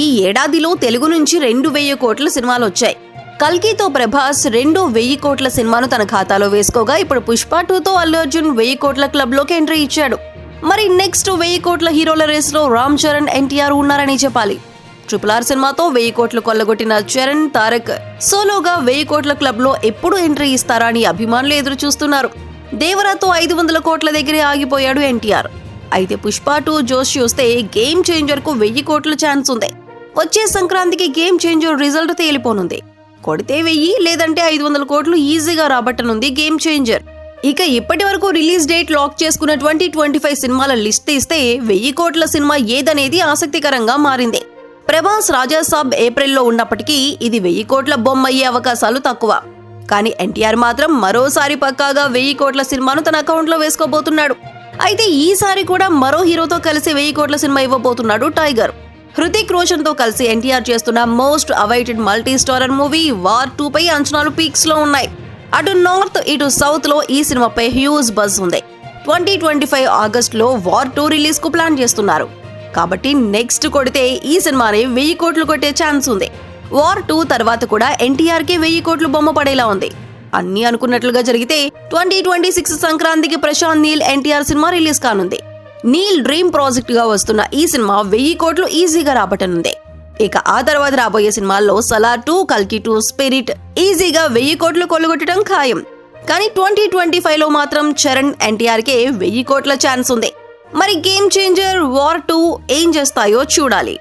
ఈ ఏడాదిలో తెలుగు నుంచి రెండు వెయ్యి కోట్ల సినిమాలు వచ్చాయి. కల్కితో ప్రభాస్ రెండో వెయ్యి కోట్ల సినిమాను తన ఖాతాలో వేసుకోగా ఇప్పుడు పుష్ప టూతో అల్లు అర్జున్ వెయ్యి కోట్ల క్లబ్లోకి ఎంట్రీ ఇచ్చాడు. మరి నెక్స్ట్ వెయ్యి కోట్ల హీరోల రేస్లో రామ్ చరణ్ ఎన్టీఆర్ ఉన్నారని చెప్పాలి. ట్రిపుల్ ఆర్ సినిమాతో వెయ్యి కోట్లు కొల్లగొట్టిన చరణ్ తారక్ సోలోగా వెయ్యి కోట్ల క్లబ్లో ఎప్పుడు ఎంట్రీ ఇస్తారా అని అభిమానులు ఎదురు చూస్తున్నారు దేవరాతో ఐదు వందల కోట్ల దగ్గరే ఆగిపోయాడు ఎన్టీఆర్. అయితే పుష్ప టూ జోష్ చూస్తే గేమ్ చేంజర్కు వెయ్యి కోట్ల ఛాన్స్ ఉంది. వచ్చే సంక్రాంతికి గేమ్ చేంజర్ రిజల్ట్ తేలిపోనుంది. కొడితే వెయ్యి లేదంటే ఐదు వందల కోట్లు ఈజీగా రాబట్టనుంది గేమ్ చేంజర్. ఇక ఇప్పటి వరకు రిలీజ్ డేట్ లాక్ చేసుకున్న ట్వంటీ ట్వంటీ ఫైవ్ సినిమాల లిస్ట్ తీస్తే వెయ్యి కోట్ల సినిమా ఏదనేది ఆసక్తికరంగా మారింది. ప్రభాస్ రాజాసాబ్ ఏప్రిల్లో ఉన్నప్పటికీ ఇది వెయ్యి కోట్ల బొమ్మ అయ్యే అవకాశాలు తక్కువ. కానీ ఎన్టీఆర్ మాత్రం మరోసారి పక్కాగా వెయ్యి కోట్ల సినిమాను తన అకౌంట్లో వేసుకోబోతున్నాడు. అయితే ఈసారి కూడా మరో హీరోతో కలిసి వెయ్యి కోట్ల సినిమా ఇవ్వబోతున్నాడు టైగర్. హృతిక్ రోషన్తో కలిసి ఎన్టీఆర్ చేస్తున్న most awaited multi starrer movie War two పై అంచనాలు పీక్స్లో ఉన్నాయి. అటు నార్త్ ఇటు సౌత్లో ఈ సినిమాపై హ్యూజ్ బజ్ ఉంది. ట్వంటీ ట్వంటీ ఫైవ్ ఆగస్ట్లో వార్ టూ రిలీజ్కు ప్లాన్ చేస్తున్నారు. కాబట్టి నెక్స్ట్ కొడితే ఈ సినిమాని వెయ్యి కోట్లు కొట్టే ఛాన్స్ ఉంది. వార్ టూ తర్వాత కూడా ఎన్టీఆర్కి వెయ్యి కోట్లు బొమ్మ పడేలా ఉంది. అన్ని అనుకున్నట్లుగా జరిగితే ట్వంటీ ట్వంటీ సిక్స్ సంక్రాంతికి ప్రశాంత్ నీల్ ఎన్టీఆర్ సినిమా రిలీజ్ కానుంది. నీల్ డ్రీమ్ ప్రాజెక్ట్గా వస్తున్న ఈ సినిమా వెయ్యి కోట్లు ఈజీగా రాబట్టనుంది. ఇక ఆ తర్వాత రాబోయే సినిమాల్లో సలార్ టూ కల్కి టూ స్పిరిట్ ఈజీగా వెయ్యి కోట్లు కొల్లగొట్టడం ఖాయం. కానీ ట్వంటీ ట్వంటీ ఫైవ్లో మాత్రం చరణ్ ఎన్టీఆర్ కే వెయ్యి కోట్ల ఛాన్స్ ఉంది. మరి గేమ్ చేంజర్ వార్ టూ ఏం చేస్తాయో చూడాలి.